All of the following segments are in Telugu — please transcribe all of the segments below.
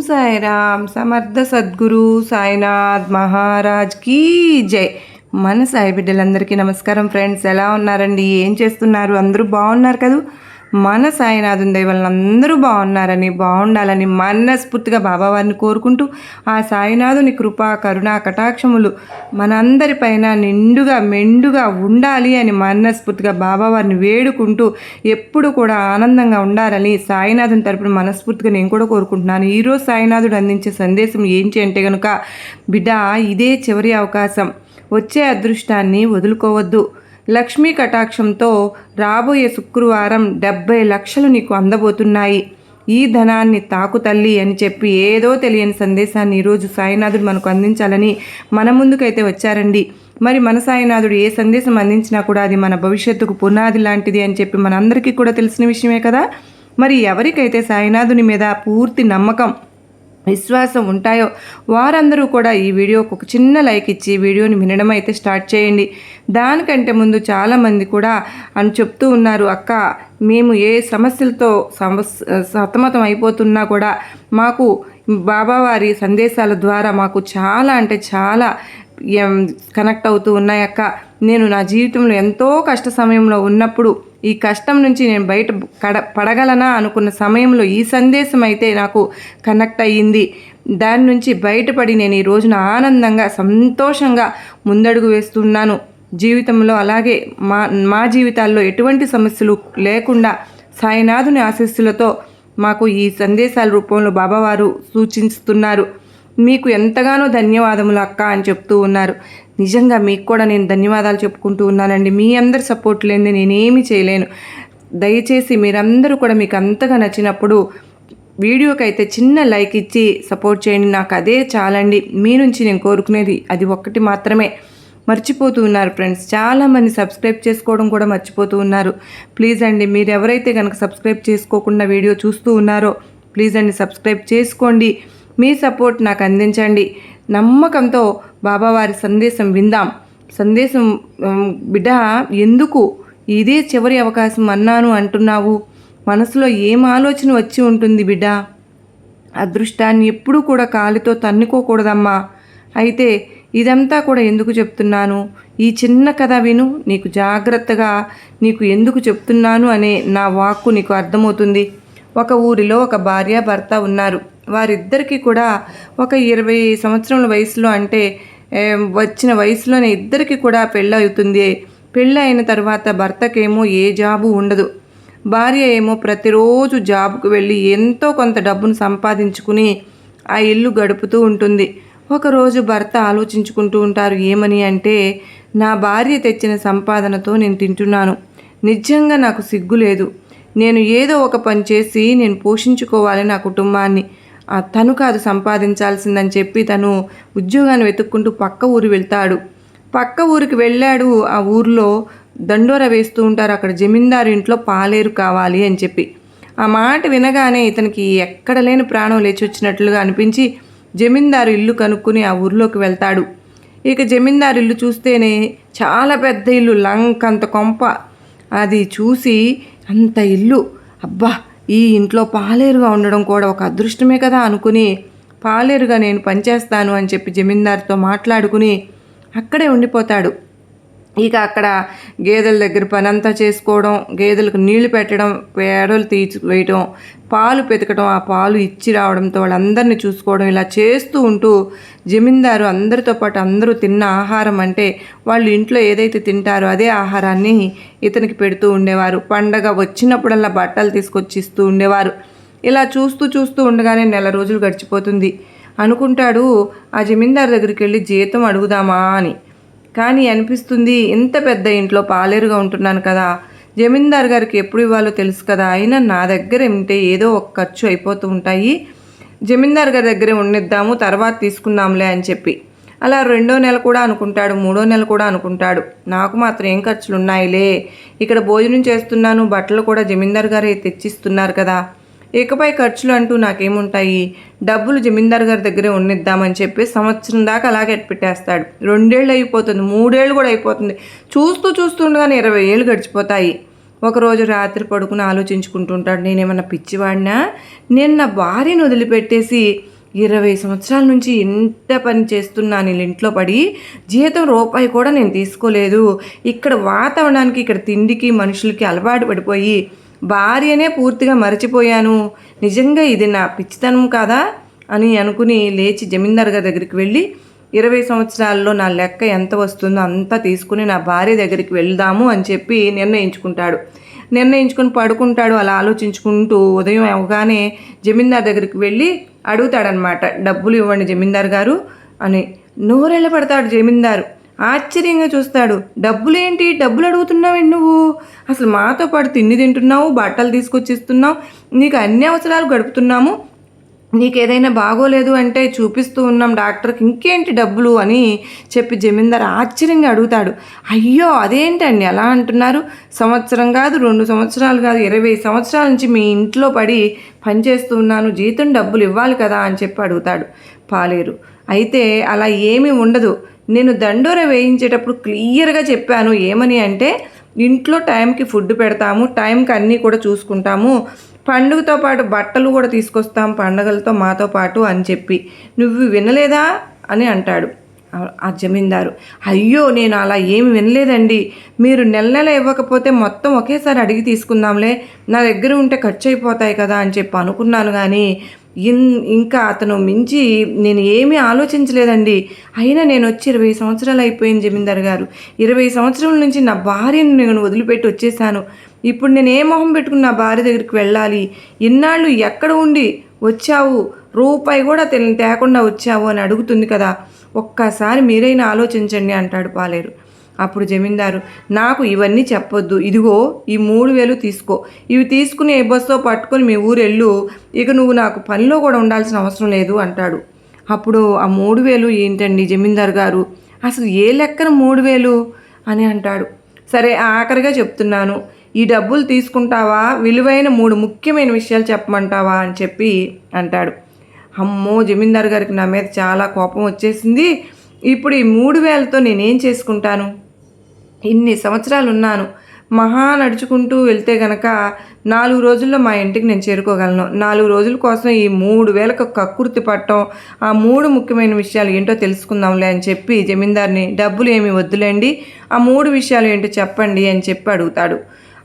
సాయిరామ్ సమర్థ సద్గురు సాయినాథ్ మహారాజ్ కీ జై. మన సాయి బిడ్డలందరికీ నమస్కారం ఫ్రెండ్స్ ఎలా ఉన్నారండి? ఏం చేస్తున్నారు? అందరూ బాగున్నారు కదా? మన సాయినాథుని దయవలన అందరూ బాగున్నారని బాగుండాలని మనస్ఫూర్తిగా బాబావారిని కోరుకుంటూ ఆ సాయినాథుని కృప కరుణ కటాక్షములు మనందరిపైన నిండుగా మెండుగా ఉండాలి అని మనస్ఫూర్తిగా బాబావారిని వేడుకుంటూ ఎప్పుడు కూడా ఆనందంగా ఉండాలని సాయినాథుని తరపున మనస్ఫూర్తిగా నేను కూడా కోరుకుంటున్నాను. ఈరోజు సాయినాథుడు అందించే సందేశం ఏంటి అంటే కనుక బిడ్డ ఇదే చివరి అవకాశం. వచ్చే అదృష్టాన్ని వదులుకోవద్దు. లక్ష్మీ కటాక్షంతో రాబోయే శుక్రవారం డెబ్బై లక్షలు నీకు అందబోతున్నాయి. ఈ ధనాన్ని తాకు తల్లి అని చెప్పి ఏదో తెలియని సందేశాన్ని ఈరోజు సాయినాథుడు మనకు అందించాలని మన ముందుకైతే వచ్చారండి. మరి మన సాయినాథుడు ఏ సందేశం అందించినా కూడా అది మన భవిష్యత్తుకు పునాది లాంటిది అని చెప్పి మనందరికీ కూడా తెలిసిన విషయమే కదా? మరి ఎవరికైతే సాయినాథుని మీద పూర్తి నమ్మకం విశ్వాసం ఉంటాయో వారందరూ కూడా ఈ వీడియోకు ఒక చిన్న లైక్ ఇచ్చి వీడియోని వినడం అయితే స్టార్ట్ చేయండి. దానికంటే ముందు చాలామంది కూడా అని చెప్తూ ఉన్నారు అక్క మేము ఏ సమస్యలతో సమస్ సతమతం అయిపోతున్నా కూడా మాకు బాబావారి సందేశాల ద్వారా మాకు చాలా అంటే చాలా కనెక్ట్ అవుతూ ఉన్నాయి అక్క. నేను నా జీవితంలో ఎంతో కష్ట సమయంలో ఉన్నప్పుడు ఈ కష్టం నుంచి నేను బయట కడ పడగలనా అనుకున్న సమయంలో ఈ సందేశం అయితే నాకు కనెక్ట్ అయ్యింది. దాని నుంచి బయటపడి నేను ఈ రోజున ఆనందంగా సంతోషంగా ముందడుగు వేస్తున్నాను. జీవితంలో అలాగే మా మా జీవితాల్లో ఎటువంటి సమస్యలు లేకుండా సాయినాథుని ఆశీస్సులతో మాకు ఈ సందేశాల రూపంలో బాబావారు సూచిస్తున్నారు. మీకు ఎంతగానో ధన్యవాదములు అక్క అని చెప్తూ ఉన్నారు. నిజంగా మీకు కూడా నేను ధన్యవాదాలు చెప్పుకుంటూ ఉన్నానండి. మీ అందరి సపోర్ట్ లేని నేనేమి చేయలేను. దయచేసి మీరందరూ కూడా మీకు అంతగా నచ్చినప్పుడు వీడియోకి అయితే చిన్న లైక్ ఇచ్చి సపోర్ట్ చేయండి. నాకు అదే చాలండి. మీ నుంచి నేను కోరుకునేది అది ఒక్కటి మాత్రమే. మర్చిపోతూ ఉన్నారు ఫ్రెండ్స్. చాలామంది సబ్స్క్రైబ్ చేసుకోవడం కూడా మర్చిపోతూ ఉన్నారు. ప్లీజ్ అండి మీరు ఎవరైతే కనుక సబ్స్క్రైబ్ చేసుకోకుండా వీడియో చూస్తూ ఉన్నారో ప్లీజ్ అండి సబ్స్క్రైబ్ చేసుకోండి. మీ సపోర్ట్ నాకు అందించండి. నమ్మకంతో బాబావారి సందేశం విందాం. సందేశం బిడ్డ ఎందుకు ఇదే చివరి అవకాశం అన్నాను అంటున్నావు? మనసులో ఏం ఆలోచన వచ్చి ఉంటుంది బిడ్డ? అదృష్టాన్ని ఎప్పుడూ కూడా కాలితో తన్నుకోకూడదమ్మా. అయితే ఇదంతా కూడా ఎందుకు చెప్తున్నాను? ఈ చిన్న కథ విను నీకు జాగ్రత్తగా నీకు ఎందుకు చెప్తున్నాను అనే నా వాక్కు నీకు అర్థమవుతుంది. ఒక ఊరిలో ఒక భార్య భర్త ఉన్నారు. వారిద్దరికీ కూడా ఒక ఇరవై సంవత్సరాల వయసులో అంటే వచ్చిన వయసులోనే ఇద్దరికి కూడా పెళ్ళి అవుతుంది పెళ్ళి అయిన తర్వాత భర్తకేమో ఏ జాబు ఉండదు. భార్య ఏమో ప్రతిరోజు జాబ్కు వెళ్ళి ఎంతో కొంత డబ్బును సంపాదించుకుని ఆ ఇల్లు గడుపుతూ ఉంటుంది. ఒకరోజు భర్త ఆలోచించుకుంటూ ఉంటారు ఏమని అంటే నా భార్య తెచ్చిన సంపాదనతో నేను తింటున్నాను. నిజంగా నాకు సిగ్గు లేదు నేను ఏదో ఒక పని చేసి నేను పోషించుకోవాలి నా కుటుంబాన్ని. తను కాదు సంపాదించాల్సిందని చెప్పి తను ఉద్యోగాన్ని వెతుక్కుంటూ పక్క ఊరు వెళ్తాడు. పక్క ఊరికి వెళ్ళాడు. ఆ ఊర్లో దండోర వేస్తూ ఉంటారు. అక్కడ జమీందారు ఇంట్లో పాలేరు కావాలి అని చెప్పి. ఆ మాట వినగానే ఇతనికి ఎక్కడ లేని ప్రాణం లేచి వచ్చినట్లుగా అనిపించి జమీందారు ఇల్లు కనుక్కుని ఆ ఊర్లోకి వెళ్తాడు. ఇక జమీందారు ఇల్లు చూస్తేనే చాలా పెద్ద ఇల్లు లంకంత కొంప. అది చూసి అంత ఇల్లు. అబ్బా ఈ ఇంట్లో పాలేరుగా ఉండడం కూడా ఒక అదృష్టమే కదా అనుకుని పాలేరుగా నేను పనిచేస్తాను అని చెప్పి జమీందారుతో మాట్లాడుకుని అక్కడే ఉండిపోతాడు. ఇక అక్కడ గేదెల దగ్గర పనంతా చేసుకోవడం గేదెలకు నీళ్ళు పెట్టడం పేడలు తీసి వేయటం పాలు పెతకడం ఆ పాలు ఇచ్చి రావడంతో వాళ్ళందరినీ చూసుకోవడం ఇలా చేస్తూ ఉంటూ జమీందారు అందరితో పాటు అందరూ తిన్న ఆహారం అంటే వాళ్ళు ఇంట్లో ఏదైతే తింటారో అదే ఆహారాన్ని ఇతనికి పెడుతూ ఉండేవారు. పండగ వచ్చినప్పుడల్లా బట్టలు తీసుకొచ్చి ఇస్తూ ఉండేవారు. ఇలా చూస్తూ చూస్తూ ఉండగానే నెల రోజులు గడిచిపోతుంది. అనుకుంటాడు ఆ జమీందారు దగ్గరికి వెళ్ళి జీతం అడుగుదామా అని. కానీ అనిపిస్తుంది ఇంత పెద్ద ఇంట్లో పాలేరుగా ఉంటున్నాను కదా. జమీందార్ గారికి ఎప్పుడు ఇవ్వాలో తెలుసు కదా. అయినా నా దగ్గర ఉంటే ఏదో ఒక ఖర్చు అయిపోతూ ఉంటాయి. జమీందార్ గారి దగ్గరే ఉండిద్దాము తర్వాత తీసుకుందాంలే అని చెప్పి. అలా రెండో నెల కూడా అనుకుంటాడు మూడో నెల కూడా అనుకుంటాడు. నాకు మాత్రం ఏం ఖర్చులు ఉన్నాయిలే ఇక్కడ భోజనం చేస్తున్నాను బట్టలు కూడా జమీందార్ గారే తెచ్చిస్తున్నారు కదా. ఇకపై ఖర్చులు అంటూ నాకేముంటాయి? డబ్బులు జమీందార్ గారి దగ్గరే ఉన్నిద్దామని చెప్పి సంవత్సరం దాకా అలాగే పెట్టేస్తాడు. రెండేళ్ళు అయిపోతుంది మూడేళ్ళు కూడా అయిపోతుంది. చూస్తూ చూస్తుండగానే ఇరవై ఏళ్ళు గడిచిపోతాయి. ఒకరోజు రాత్రి పడుకుని ఆలోచించుకుంటుంటాడు నేనేమన్నా పిచ్చివాడినా? నేను నా భార్యను వదిలిపెట్టేసి ఇరవై సంవత్సరాల నుంచి ఎంత పని చేస్తున్నాను ఇంట్లో పడి జీతం రూపాయి కూడా నేను తీసుకోలేదు. ఇక్కడ వాతావరణానికి ఇక్కడ తిండికి మనుషులకి అలవాటు పడిపోయి భార్యనే పూర్తిగా మరచిపోయాను. నిజంగా ఇది నా పిచ్చితనం కాదా? అని అనుకుని లేచి జమీందార్ గారి దగ్గరికి వెళ్ళి ఇరవై సంవత్సరాల్లో నా లెక్క ఎంత వస్తుందో అంతా తీసుకుని నా భార్య దగ్గరికి వెళ్దాము అని చెప్పి నిర్ణయించుకుంటాడు. నిర్ణయించుకుని పడుకుంటాడు. అలా ఆలోచించుకుంటూ ఉదయం అవగానే జమీందార్ దగ్గరికి వెళ్ళి అడుగుతాడనమాట డబ్బులు ఇవ్వండి జమీందార్ గారు అని. నోరెళ్ళ పడతాడు జమీందారు ఆశ్చర్యంగా చూస్తాడు. డబ్బులేంటి? డబ్బులు అడుగుతున్నావు నువ్వు? అసలు మాతో పాటు తిండి తింటున్నావు బట్టలు తీసుకొచ్చి ఇస్తున్నావు నీకు అన్ని అవసరాలు గడుపుతున్నాము. నీకు ఏదైనా బాగోలేదు అంటే చూపిస్తూ ఉన్నాం డాక్టర్కి. ఇంకేంటి డబ్బులు? అని చెప్పి జమీందార్ ఆశ్చర్యంగా అడుగుతాడు. అయ్యో అదేంటండి ఎలా అంటున్నారు? సంవత్సరం కాదు రెండు సంవత్సరాలు కాదు ఇరవై సంవత్సరాల నుంచి మీ ఇంట్లో పడి పనిచేస్తూ ఉన్నాను. జీతం డబ్బులు ఇవ్వాలి కదా అని చెప్పి అడుగుతాడు పాలేరు. అయితే అలా ఏమీ ఉండదు. నేను దండోర వేయించేటప్పుడు క్లియర్గా చెప్పాను ఏమని అంటే ఇంట్లో టైంకి ఫుడ్ పెడతాము టైంకి అన్నీ కూడా చూసుకుంటాము పండుగతో పాటు బట్టలు కూడా తీసుకొస్తాం పండగలతో మాతో పాటు అని చెప్పి. నువ్వు వినలేదా? అని అంటాడు. ఆ జమీందారు. అయ్యో నేను అలా ఏమి వినలేదండి. మీరు నెల నెల ఇవ్వకపోతే మొత్తం ఒకేసారి అడిగి తీసుకుందాంలే. నా దగ్గర ఉంటే ఖర్చు అయిపోతాయి కదా అని చెప్పి అనుకున్నాను కానీ ఇన్ ఇంకా అతను మించి నేను ఏమీ ఆలోచించలేదండి. అయినా నేను వచ్చి ఇరవై సంవత్సరాలు అయిపోయింది జమీందారు గారు. ఇరవై సంవత్సరాల నుంచి నా భార్యను నేను వదిలిపెట్టి వచ్చేసాను. ఇప్పుడు నేను ఏ మొహం పెట్టుకుని నా భార్య దగ్గరికి వెళ్ళాలి? ఇన్నాళ్ళు ఎక్కడ ఉండి వచ్చావు? రూపాయి కూడా తెలి తేకుండా వచ్చావు అని అడుగుతుంది కదా. ఒక్కసారి మీరైనా ఆలోచించండి అంటాడు పాలేరు. అప్పుడు జమీందారు నాకు ఇవన్నీ చెప్పొద్దు. ఇదిగో ఈ మూడు వేలు తీసుకో. ఇవి తీసుకుని ఏ బస్సులో పట్టుకొని మీ ఊరెళ్ళు. ఇక నువ్వు నాకు పనిలో కూడా ఉండాల్సిన అవసరం లేదు అంటాడు. అప్పుడు ఆ మూడు వేలు ఏంటండి జమీందారు గారు? అసలు ఏ లెక్కన మూడు వేలు? అని అంటాడు. సరే ఆఖరిగా చెప్తున్నాను. ఈ డబ్బులు తీసుకుంటావా? విలువైన మూడు ముఖ్యమైన విషయాలు చెప్పమంటావా? అని చెప్పి అంటాడు. అమ్మో జమీందారు గారికి నా మీద చాలా కోపం వచ్చేసింది. ఇప్పుడు ఈ మూడు వేలతో నేనేం చేసుకుంటాను? ఇన్ని సంవత్సరాలు ఉన్నాను మహా నడుచుకుంటూ వెళ్తే గనక నాలుగు రోజుల్లో మా ఇంటికి నేను చేరుకోగలను. నాలుగు రోజుల కోసం ఈ మూడు వేలకు కక్కుర్తి పట్టడం ఆ మూడు ముఖ్యమైన విషయాలు ఏంటో తెలుసుకుందాంలే అని చెప్పి జమీందార్ని డబ్బులు ఏమి వద్దులేండి. ఆ మూడు విషయాలు ఏంటో చెప్పండి అని చెప్పి అడుగుతాడు.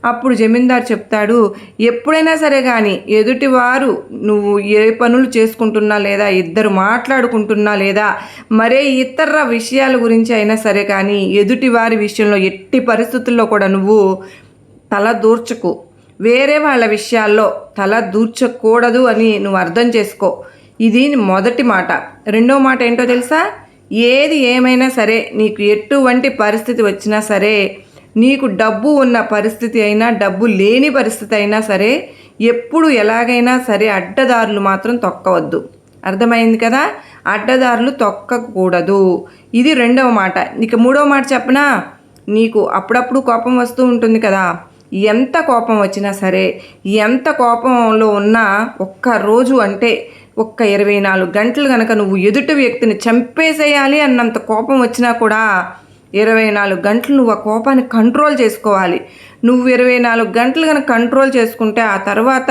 అప్పుడు జమీందారు చెప్తాడు ఎప్పుడైనా సరే కానీ ఎదుటివారు నువ్వు ఏ పనులు చేసుకుంటున్నా లేదా ఇద్దరు మాట్లాడుకుంటున్నా లేదా మరే ఇతర విషయాల గురించి అయినా సరే కానీ ఎదుటివారి విషయంలో ఎట్టి పరిస్థితుల్లో కూడా నువ్వు తల దూర్చకు. వేరే వాళ్ళ విషయాల్లో తల దూర్చకూడదు అని నువ్వు అర్థం చేసుకో. ఇది మొదటి మాట. రెండో మాట ఏంటో తెలుసా? ఏది ఏమైనా సరే నీకు ఎటువంటి పరిస్థితి వచ్చినా సరే నీకు డబ్బు ఉన్న పరిస్థితి అయినా డబ్బు లేని పరిస్థితి అయినా సరే ఎప్పుడు ఎలాగైనా సరే అడ్డదారులు మాత్రం తొక్కవద్దు. అర్థమైంది కదా? అడ్డదారులు తొక్కకూడదు. ఇది రెండవ మాట. ఇక మూడవ మాట చెప్పనా? నీకు అప్పుడప్పుడు కోపం వస్తూ ఉంటుంది కదా? ఎంత కోపం వచ్చినా సరే ఎంత కోపంలో ఉన్నా ఒక్క రోజు అంటే ఒక్క ఇరవై నాలుగు గంటలు కనుక నువ్వు ఎదుటి వ్యక్తిని చంపేసేయాలి అన్నంత కోపం వచ్చినా కూడా ఇరవై నాలుగు గంటలు నువ్వు ఆ కోపాన్ని కంట్రోల్ చేసుకోవాలి. నువ్వు ఇరవై నాలుగు గంటలు కనుక కంట్రోల్ చేసుకుంటే ఆ తర్వాత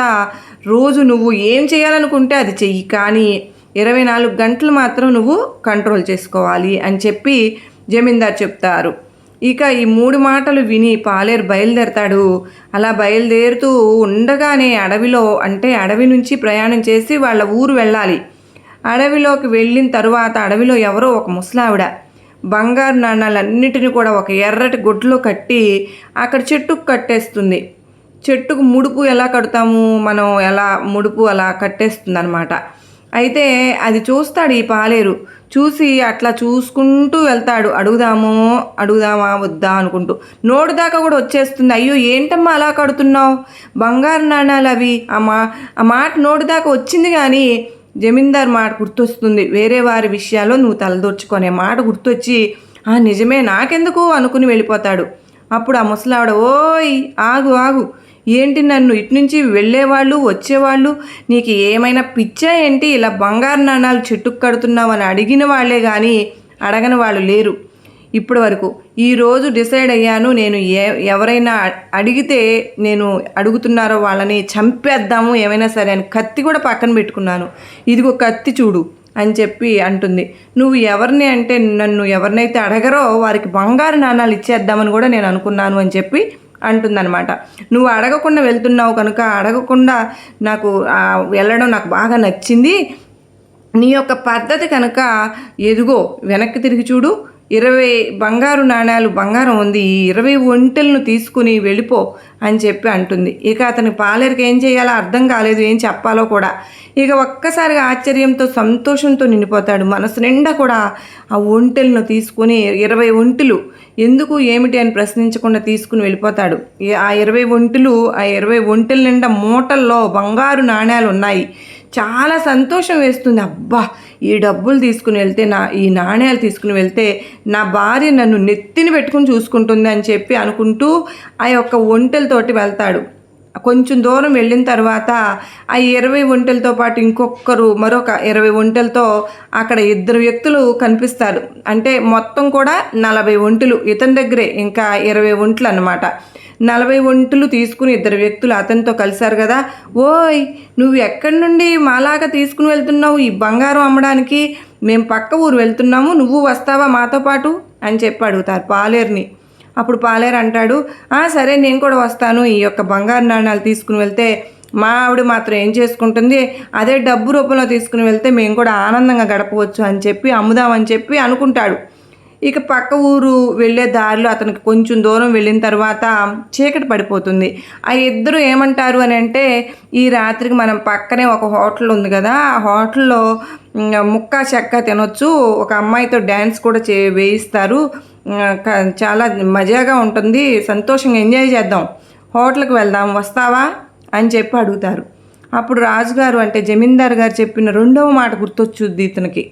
రోజు నువ్వు ఏం చేయాలనుకుంటే అది చెయ్యి. కానీ ఇరవై నాలుగు గంటలు మాత్రం నువ్వు కంట్రోల్ చేసుకోవాలి అని చెప్పి జమీందార్ చెప్తారు. ఇక ఈ మూడు మాటలు విని పాలేరు బయలుదేరతాడు. అలా బయలుదేరుతూ ఉండగానే అడవిలో అంటే అడవి నుంచి ప్రయాణం చేసి వాళ్ళ ఊరు వెళ్ళాలి. అడవిలోకి వెళ్ళిన తరువాత అడవిలో ఎవరో ఒక ముసలావిడ బంగారు నాణాలన్నిటిని కూడా ఒక ఎర్రటి గుడ్లో కట్టి అక్కడ చెట్టుకు కట్టేస్తుంది. చెట్టుకు ముడుపు ఎలా కడతాము? మనం ఎలా ముడుపు అలా కట్టేస్తుంది అనమాట అయితే అది చూస్తాడు ఈ పాలేరు. చూసి అట్లా చూసుకుంటూ వెళ్తాడు. అడుగుదామో అడుగుదామా వద్దా అనుకుంటూ. నోడు దాకా కూడా వచ్చేస్తుంది. అయ్యో ఏంటమ్మా అలా కడుతున్నావు? బంగారు నాణాలు అవి. ఆ మా ఆ మాట నోడు దాకా వచ్చింది కానీ జమీందార్ మాట గుర్తొస్తుంది. వేరే వారి విషయాల్లో నువ్వు తలదూర్చుకునే మాట గుర్తొచ్చి ఆ నిజమే నాకెందుకు? అనుకుని వెళ్ళిపోతాడు. అప్పుడు ఆ ముసలావిడ ఓయ్ ఆగు ఆగు. ఏంటి నన్ను ఇటు నుంచి వెళ్ళేవాళ్ళు వచ్చేవాళ్ళు? నీకు ఏమైనా పిచ్చా ఏంటి? ఇలా బంగారు నాణాలు చెట్టుకు కడుతున్నావు అని అడిగిన వాళ్ళే కానీ అడగని వాళ్ళు లేరు. ఇప్పటి వరకు. ఈరోజు డిసైడ్ అయ్యాను నేను ఏ ఎవరైనా అడిగితే నేను అడుగుతున్నారో వాళ్ళని చంపేద్దాము ఏమైనా సరే అని కత్తి కూడా పక్కన పెట్టుకున్నాను. ఇదిగో కత్తి చూడు అని చెప్పి అంటుంది. నువ్వు ఎవరిని అంటే నన్ను ఎవరినైతే అడగరో వారికి బంగారు నాణాలు ఇచ్చేద్దామని కూడా నేను అనుకున్నాను అని చెప్పి అంటుందన్నమాట. నువ్వు అడగకుండా వెళ్తున్నావు కనుక అడగకుండా నాకు వెళ్ళడం నాకు బాగా నచ్చింది. నీ యొక్క పద్ధతి కనుక ఎదుగో వెనక్కి తిరిగి చూడు. ఇరవై బంగారు నాణాలు బంగారం ఉంది ఈ ఇరవై ఒంటెలను తీసుకుని వెళ్ళిపో అని చెప్పి అంటుంది. ఇక అతని పాలేరుకి ఏం చేయాలో అర్థం కాలేదు ఏం చెప్పాలో కూడా. ఇక ఒక్కసారిగా ఆశ్చర్యంతో సంతోషంతో నిండిపోతాడు. మనసు నిండా కూడా ఆ ఒంటెలను తీసుకుని ఇరవై ఒంటెలు ఎందుకు ఏమిటి అని ప్రశ్నించకుండా తీసుకుని వెళ్ళిపోతాడు. ఆ ఇరవై ఒంటెలు ఆ ఇరవై ఒంటెల నిండా మూటల్లో బంగారు నాణ్యాలు ఉన్నాయి. చాలా సంతోషం వేస్తుంది. అబ్బా ఈ డబ్బులు తీసుకుని వెళ్తే నా ఈ నాణ్యాలు తీసుకుని వెళ్తే నా భార్య నన్ను నెత్తిని పెట్టుకుని చూసుకుంటుంది అని చెప్పి అనుకుంటూ ఆ యొక్క ఒంటెలతోటి వెళ్తాడు. కొంచెం దూరం వెళ్ళిన తర్వాత ఆ ఇరవై ఒంటెలతో పాటు ఇంకొకరు మరొక ఇరవై ఒంటెలతో అక్కడ ఇద్దరు వ్యక్తులు కనిపిస్తారు. అంటే మొత్తం కూడా నలభై ఒంటెలు. ఇతని దగ్గరే ఇంకా ఇరవై ఒంట్లు అన్నమాట. నలభై ఒంటులు తీసుకుని ఇద్దరు వ్యక్తులు అతనితో కలిశారు కదా. ఓయ్ నువ్వు ఎక్కడి నుండి మాలాగా తీసుకుని వెళ్తున్నావు ఈ బంగారం అమ్మడానికి? మేము పక్క ఊరు వెళ్తున్నాము నువ్వు వస్తావా మాతో పాటు? అని చెప్పి అడుగుతారు పాలేరుని. అప్పుడు పాలేరు అంటాడు సరే నేను కూడా వస్తాను. ఈ యొక్క బంగారు నాణ్యాలు తీసుకుని వెళ్తే మా ఆవిడ మాత్రం ఏం చేసుకుంటుంది? అదే డబ్బు రూపంలో తీసుకుని వెళ్తే మేము కూడా ఆనందంగా గడపవచ్చు అని చెప్పి అమ్ముదామని చెప్పి అనుకుంటాడు. ఇక పక్క ఊరు వెళ్ళే దారిలో అతనికి కొంచెం దూరం వెళ్ళిన తర్వాత చీకటి పడిపోతుంది. ఆ ఇద్దరు ఏమంటారు అని అంటే ఈ రాత్రికి మనం పక్కనే ఒక హోటల్ ఉంది కదా ఆ హోటల్లో ముక్క చెక్క తినొచ్చు ఒక అమ్మాయితో డ్యాన్స్ కూడా చే వేయిస్తారు. చాలా మజాగా ఉంటుంది సంతోషంగా ఎంజాయ్ చేద్దాం. హోటల్కి వెళ్దాం వస్తావా? అని చెప్పి అడుగుతారు. అప్పుడు రాజుగారు అంటే జమీందారు గారు చెప్పిన రెండవ మాట గుర్తొచ్చుద్ది ఇతనికి.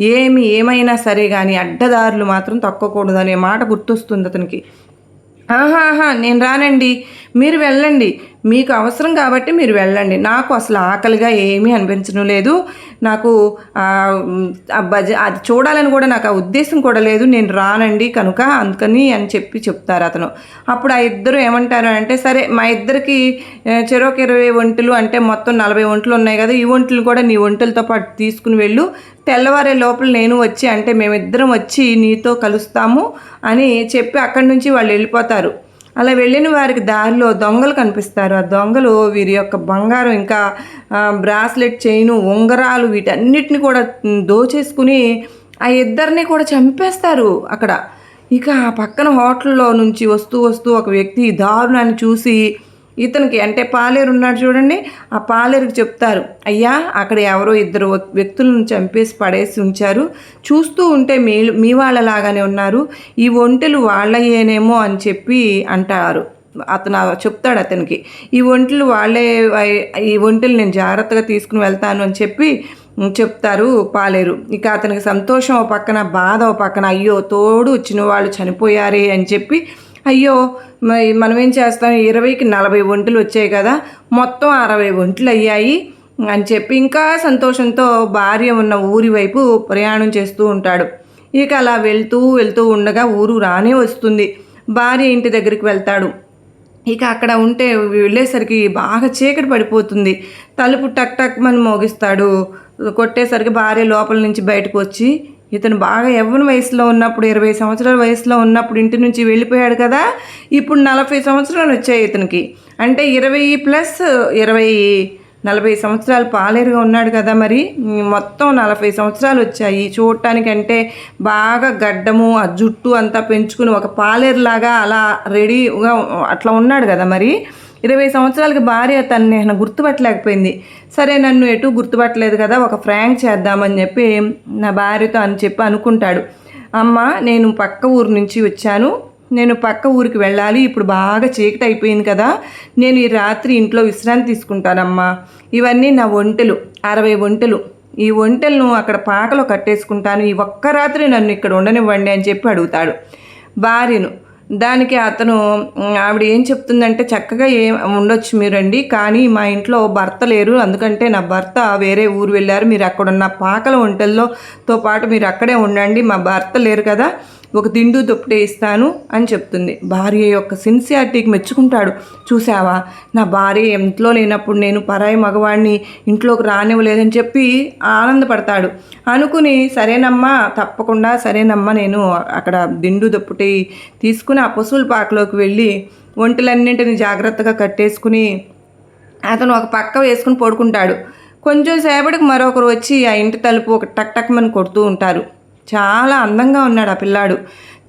ఏమి ఏమైనా సరే కానీ అడ్డదారులు మాత్రం తక్కకూడదు అనే మాట గుర్తొస్తుంది అతనికి. ఆహాహా నేను రానండి. మీరు వెళ్ళండి. మీకు అవసరం కాబట్టి మీరు వెళ్ళండి. నాకు అసలు ఆకలిగా ఏమీ అనిపించడం లేదు. నాకు బజ అది చూడాలని కూడా నాకు ఆ ఉద్దేశం కూడా లేదు. నేను రానండి కనుక అందుకని అని చెప్పి చెప్తారు అతను. అప్పుడు ఆ ఇద్దరు ఏమంటారు అంటే సరే మా ఇద్దరికి ఆ, ఇరవై ఒంటులు అంటే మొత్తం నలభై ఒంట్లు ఉన్నాయి కదా ఈ ఒంటులు కూడా నీ ఒంటులతో పాటు తీసుకుని వెళ్ళు. తెల్లవారే లోపల నేను వచ్చి అంటే మేమిద్దరం వచ్చి నీతో కలుస్తాము అని చెప్పి అక్కడి నుంచి వాళ్ళు వెళ్ళిపోతారు. అలా వెళ్ళిన వారికి దారిలో దొంగలు కనిపిస్తారు. ఆ దొంగలు వీరి యొక్క బంగారం ఇంకా బ్రాస్లెట్ చైను ఉంగరాలు వీటన్నిటిని కూడా దోచేసుకుని ఆ ఇద్దరిని కూడా చంపేస్తారు అక్కడ. ఇక ఆ పక్కన హోటల్లో నుంచి వస్తూ వస్తూ ఒక వ్యక్తి దారుణాన్ని చూసి ఇతనికి అంటే పాలేరు ఉన్నాడు చూడండి ఆ పాలేరుకి చెప్తారు అయ్యా అక్కడ ఎవరో ఇద్దరు వ్యక్తులను చంపేసి పడేసి ఉంచారు. చూస్తూ ఉంటే మీ మీ వాళ్ళలాగానే ఉన్నారు. ఈ ఒంటెలు వాళ్ళయేనేమో అని చెప్పి అంటారు. అతను చెప్తాడు అతనికి ఈ ఒంటెలు వాళ్ళే ఈ ఒంటెలు నేను జాగ్రత్తగా తీసుకుని వెళ్తాను అని చెప్పి చెప్తారు పాలేరు. ఇక అతనికి సంతోషం ఓ పక్కన బాధ ఓ పక్కన అయ్యో తోడు వచ్చిన వాళ్ళు చనిపోయారే అని చెప్పి అయ్యో మరి మనం ఏం చేస్తాం? ఇరవైకి నలభై ఒంటులు వచ్చాయి కదా మొత్తం అరవై ఒంటులు అయ్యాయి అని చెప్పి ఇంకా సంతోషంతో భార్య ఉన్న ఊరి వైపు ప్రయాణం చేస్తూ ఉంటాడు. ఇక అలా వెళ్తూ వెళ్తూ ఉండగా ఊరు రానే వస్తుంది. భార్య ఇంటి దగ్గరికి వెళ్తాడు. ఇక అక్కడ ఉంటే వెళ్ళేసరికి బాగా చీకటి పడిపోతుంది. తలుపు టక్ టక్ మని మోగిస్తాడు. కొట్టేసరికి భార్య లోపల నుంచి బయటకు వచ్చి ఇతను బాగా యవ్వన వయసులో ఉన్నప్పుడు ఇరవై సంవత్సరాల వయసులో ఉన్నప్పుడు ఇంటి నుంచి వెళ్ళిపోయాడు కదా ఇప్పుడు నలభై సంవత్సరాలు వచ్చాయి ఇతనికి. అంటే ఇరవై ప్లస్ ఇరవై నలభై సంవత్సరాలు పాలేరుగా ఉన్నాడు కదా మరి. మొత్తం నలభై సంవత్సరాలు వచ్చాయి. చూడటానికి అంటే బాగా గడ్డము ఆ జుట్టు అంతా పెంచుకుని ఒక పాలేరులాగా అలా రెడీగా అట్లా ఉన్నాడు కదా మరి. ఇరవై సంవత్సరాలకి భార్య తను నేను గుర్తుపట్టలేకపోయింది. సరే నన్ను ఎటు గుర్తుపట్టలేదు కదా ఒక ఫ్రాంక్ చేద్దామని చెప్పి నా భార్యతో అని చెప్పి అనుకుంటాడు. అమ్మ నేను పక్క ఊరు నుంచి వచ్చాను. నేను పక్క ఊరికి వెళ్ళాలి. ఇప్పుడు బాగా చీకటి అయిపోయింది కదా. నేను ఈ రాత్రి ఇంట్లో విశ్రాంతి తీసుకుంటానమ్మా. ఇవన్నీ నా ఒంటెలు అరవై ఒంటెలు. ఈ ఒంటెలను అక్కడ పాకలో కట్టేసుకుంటాను. ఈ ఒక్క రాత్రి నన్ను ఇక్కడ ఉండనివ్వండి అని చెప్పి అడుగుతాడు. భార్యను దానికి అతను ఆవిడ ఏం చెప్తుందంటే చక్కగా ఏం ఉండొచ్చు మీరండి కానీ మా ఇంట్లో భర్త లేరు అందుకంటే నా భర్త వేరే ఊరు వెళ్ళారు మీరు అక్కడ ఉన్న పాకల ఒంటెల్లో తో పాటు మీరు అక్కడే ఉండండి మా భర్త లేరు కదా ఒక దిండు దుప్పటే ఇస్తాను అని చెప్తుంది. భార్య యొక్క సిన్సియారిటీకి మెచ్చుకుంటాడు. చూసావా నా భార్య ఇంట్లో లేనప్పుడు నేను పరాయి మగవాడిని ఇంట్లోకి రానివ్వలేదని చెప్పి ఆనందపడతాడు. అనుకుని సరేనమ్మా తప్పకుండా సరేనమ్మా నేను అక్కడ దిండు దుప్పటి తీసుకుని ఆ పశువుల పాకలోకి వెళ్ళి ఒంటలన్నింటిని జాగ్రత్తగా కట్టేసుకుని అతను ఒక పక్క వేసుకుని పడుకుంటాడు. కొంచెం సేపటికి మరొకరు వచ్చి ఆ ఇంటి తలుపు ఒక టక్ టక్మని కొడుతూ ఉంటారు. చాలా అందంగా ఉన్నాడు ఆ పిల్లాడు.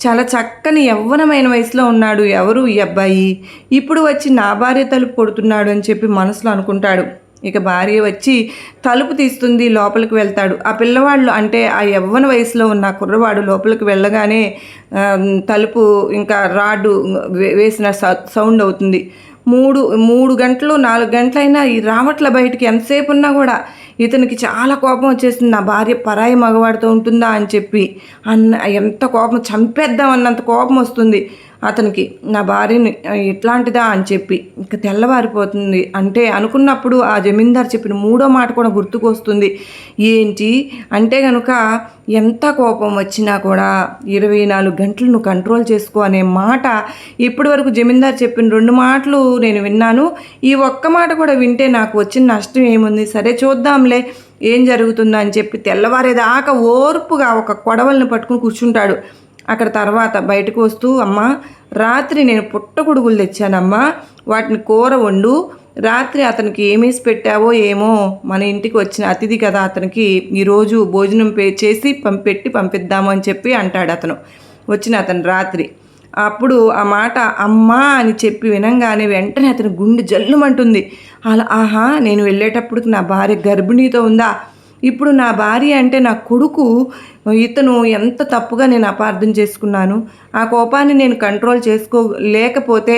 చాలా చక్కని యవ్వనమైన వయసులో ఉన్నాడు. ఎవరు? ఈ అబ్బాయి. ఇప్పుడు వచ్చి నా భార్య తలుపు కొడుతున్నాడు అని చెప్పి మనసులో అనుకుంటాడు. ఇక భార్య వచ్చి తలుపు తీస్తుంది లోపలికి వెళ్తాడు. ఆ పిల్లవాళ్ళు అంటే ఆ యవ్వన వయసులో ఉన్న కుర్రవాడు లోపలికి వెళ్ళగానే తలుపు ఇంకా రాడ్డు వే- వేసిన సౌండ్ అవుతుంది. మూడు మూడు గంటలు నాలుగు గంటలైనా ఈ రావట్ల బయటికి ఎంతసేపు ఉన్నా కూడా ఇతనికి చాలా కోపం వచ్చేసింది. నా భార్య పరాయి మగవాడితో ఉంటుందా అని చెప్పి. అన్న ఎంత కోపం చంపేద్దామన్నంత కోపం వస్తుంది. అతనికి నా భార్యని ఇట్లాంటిదా అని చెప్పి ఇంకా తెల్లవారిపోతుంది. అంటే అనుకున్నప్పుడు ఆ జమీందారు చెప్పిన మూడో మాట కూడా గుర్తుకొస్తుంది. ఏంటి? అంటే కనుక ఎంత కోపం వచ్చినా కూడా ఇరవై నాలుగు గంటలు నువ్వు కంట్రోల్ చేసుకో అనే మాట ఇప్పటి వరకు జమీందారు చెప్పిన రెండు మాటలు నేను విన్నాను. ఈ ఒక్క మాట కూడా వింటే నాకు వచ్చిన నష్టం ఏముంది? సరే చూద్దాంలే ఏం జరుగుతుందో అని చెప్పి తెల్లవారేదాకా ఓర్పుగా ఒక కొడవల్ని పట్టుకుని కూర్చుంటాడు. అక్కడ తర్వాత బయటకు వస్తూ అమ్మ రాత్రి నేను పుట్టగొడుగులు తెచ్చానమ్మా. వాటిని కూర వండు. రాత్రి అతనికి ఏమేసి పెట్టావో ఏమో మన ఇంటికి వచ్చిన అతిథి కదా అతనికి ఈరోజు భోజనం పే చేసి పంపెట్టి పంపిద్దాము అని చెప్పి అంటాడు అతను. వచ్చిన అతను రాత్రి. అప్పుడు ఆ మాట అమ్మా అని చెప్పి వినంగానే వెంటనే అతని గుండె జల్లుమంటుంది. అలా ఆహా నేను వెళ్ళేటప్పుడు నా భార్య గర్భిణీతో ఉందా? ఇప్పుడు నా భార్య అంటే నా కొడుకు ఇతను ఎంత తప్పుగా నేను అపార్థం చేసుకున్నాను. ఆ కోపాన్ని నేను కంట్రోల్ చేసుకోలేకపోతే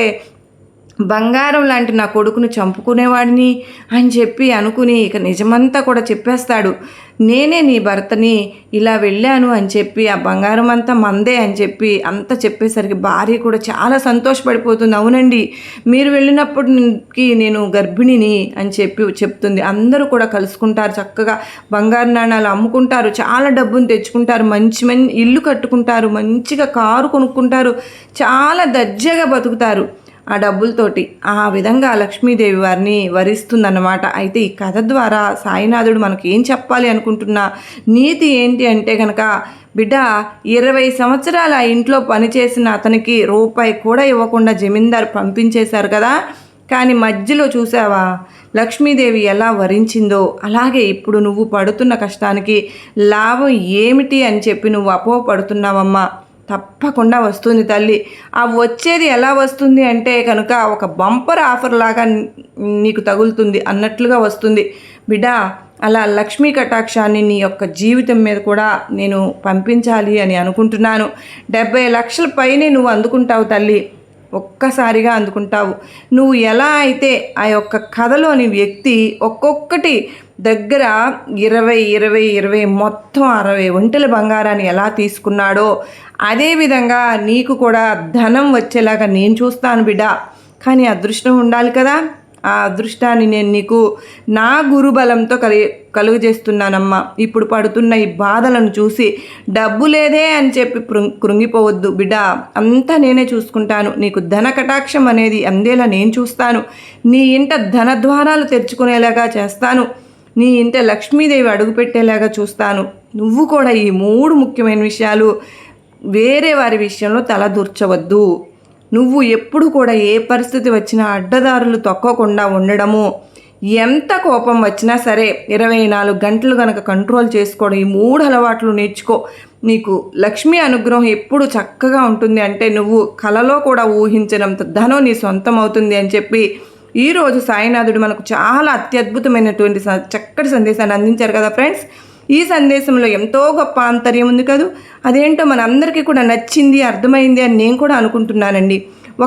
బంగారం లాంటి నా కొడుకును చంపుకునేవాడిని అని చెప్పి అనుకుని ఇక నిజమంతా కూడా చెప్పేస్తాడు. నేనే నీ భర్తని ఇలా వెళ్ళాను అని చెప్పి ఆ బంగారం అంతా మందే అని చెప్పి అంతా చెప్పేసరికి భార్య కూడా చాలా సంతోషపడిపోతుంది. అవునండి మీరు వెళ్ళినప్పటికి నేను గర్భిణిని అని చెప్పి చెప్తుంది. అందరూ కూడా కలుసుకుంటారు చక్కగా. బంగారు నాణాలు అమ్ముకుంటారు చాలా డబ్బును తెచ్చుకుంటారు మంచి మంచి ఇల్లు కట్టుకుంటారు మంచిగా కారు కొనుక్కుంటారు చాలా దర్జాగా బతుకుతారు. ఆ డబ్బులతోటి. ఆ విధంగా లక్ష్మీదేవి వారిని వరిస్తుందన్నమాట. అయితే ఈ కథ ద్వారా సాయినాథుడు మనకి ఏం చెప్పాలి అనుకుంటున్న? నీతి ఏంటి అంటే కనుక బిడ్డ ఇరవై సంవత్సరాలు ఆ ఇంట్లో పనిచేసిన అతనికి రూపాయి కూడా ఇవ్వకుండా జమీందారు పంపించేశారు కదా? కానీ మధ్యలో చూసావా లక్ష్మీదేవి ఎలా వరించిందో? అలాగే ఇప్పుడు నువ్వు పడుతున్న కష్టానికి లాభం ఏమిటి అని చెప్పి నువ్వు అపోహపడుతున్నావమ్మా. తప్పకుండా వస్తుంది తల్లి. ఆ వచ్చేది ఎలా వస్తుంది అంటే కనుక ఒక బంపర్ ఆఫర్ లాగా నీకు తగులుతుంది అన్నట్లుగా వస్తుంది. బిడ్డ అలా లక్ష్మీ కటాక్షాన్ని నీ యొక్క జీవితం మీద కూడా నేను పంపించాలి అని అనుకుంటున్నాను. డెబ్బై లక్షల పైనే నువ్వు అందుకుంటావు తల్లి. ఒక్కసారిగా అందుకుంటావు. నువ్వు ఎలా అయితే ఆ యొక్క కథలోని వ్యక్తి ఒక్కొక్కటి దగ్గర ఇరవై ఇరవై ఇరవై మొత్తం అరవై ఒంటెల బంగారాన్ని ఎలా తీసుకున్నాడో అదేవిధంగా నీకు కూడా ధనం వచ్చేలాగా నేను చూస్తాను బిడ్డ. కానీ అదృష్టం ఉండాలి కదా. ఆ అదృష్టాన్ని నేను నీకు నా గురుబలంతో కలి కలుగజేస్తున్నానమ్మా. ఇప్పుడు పడుతున్న ఈ బాధలను చూసి డబ్బు లేదే అని చెప్పి కృంగిపోవద్దు బిడ్డ. అంతా నేనే చూసుకుంటాను. నీకు ధన కటాక్షం అనేది అందేలా నేను చూస్తాను. నీ ఇంట ధన ద్వారాలు తెరుచుకునేలాగా చేస్తాను. నీ ఇంట లక్ష్మీదేవి అడుగుపెట్టేలాగా చూస్తాను. నువ్వు కూడా ఈ మూడు ముఖ్యమైన విషయాలు వేరే వారి విషయంలో తలదూర్చవద్దు నువ్వు ఎప్పుడు కూడా ఏ పరిస్థితి వచ్చినా అడ్డదారులు తొక్కకుండా ఉండడము. ఎంత కోపం వచ్చినా సరే ఇరవై నాలుగు గంటలు గనక కంట్రోల్ చేసుకోవడం ఈ మూడు అలవాట్లు నేర్చుకో. నీకు లక్ష్మీ అనుగ్రహం ఎప్పుడు చక్కగా ఉంటుంది అంటే నువ్వు కలలో కూడా ఊహించినంత ధనం నీ సొంతం అవుతుంది అని చెప్పి ఈరోజు సాయినాథుడు మనకు చాలా అత్యద్భుతమైనటువంటి చక్కటి సందేశాన్ని అందించారు కదా ఫ్రెండ్స్. ఈ సందేశంలో ఎంతో గొప్ప ఆంతర్యం ఉంది కదూ. అదేంటో మనందరికీ కూడా నచ్చింది అర్థమైంది అని నేను కూడా అనుకుంటున్నానండి.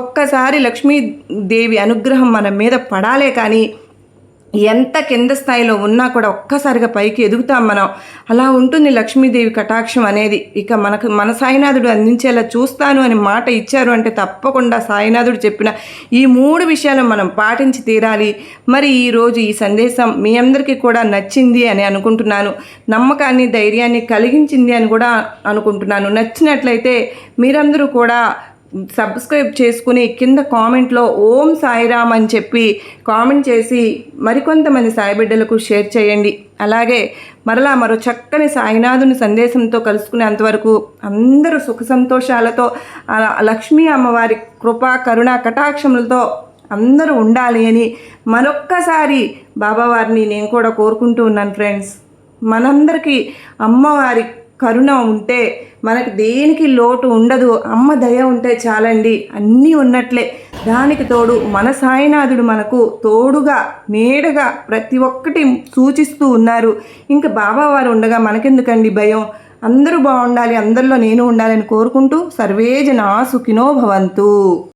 ఒక్కసారి లక్ష్మీదేవి అనుగ్రహం మన మీద పడాలే కానీ ఎంత కింద స్థాయిలో ఉన్నా కూడా ఒక్కసారిగా పైకి ఎదుగుతాం మనం. అలా ఉంటుంది లక్ష్మీదేవి కటాక్షం అనేది. ఇక మనకు మన సాయినాథుడు అందించేలా చూస్తాను అని మాట ఇచ్చారు అంటే తప్పకుండా సాయినాథుడు చెప్పిన ఈ మూడు విషయాలు మనం పాటించి తీరాలి. మరి ఈరోజు ఈ సందేశం మీ అందరికీ కూడా నచ్చింది అని అనుకుంటున్నాను. నమ్మకాన్ని ధైర్యాన్ని కలిగించింది అని కూడా అనుకుంటున్నాను. నచ్చినట్లయితే మీరందరూ కూడా సబ్స్క్రైబ్ చేసుకుని కింద కామెంట్లో ఓం సాయిరామ్ అని చెప్పి కామెంట్ చేసి మరికొంతమంది సాయి బిడ్డలకు షేర్ చేయండి. అలాగే మరలా మరో చక్కని సాయినాథుని సందేశంతో కలుసుకునేంతవరకు అందరూ సుఖ సంతోషాలతో లక్ష్మీ అమ్మవారి కృపా కరుణ కటాక్షములతో అందరూ ఉండాలి అని మరొక్కసారి బాబావారిని నేను కూడా కోరుకుంటూ ఉన్నాను ఫ్రెండ్స్. మనందరికీ అమ్మవారి కరుణ ఉంటే మనకి దేనికి లోటు ఉండదు. అమ్మ దయ ఉంటే చాలండి. అన్నీ ఉన్నట్లే. దానికి తోడు మన సాయినాథుడు మనకు తోడుగా నీడగా ప్రతి ఒక్కటి సూచిస్తూ ఉన్నారు. ఇంకా బాబావారు ఉండగా మనకెందుకండి భయం? అందరూ బాగుండాలి అందరిలో నేను ఉండాలని కోరుకుంటూ సర్వేజన సుఖినో భవంతు.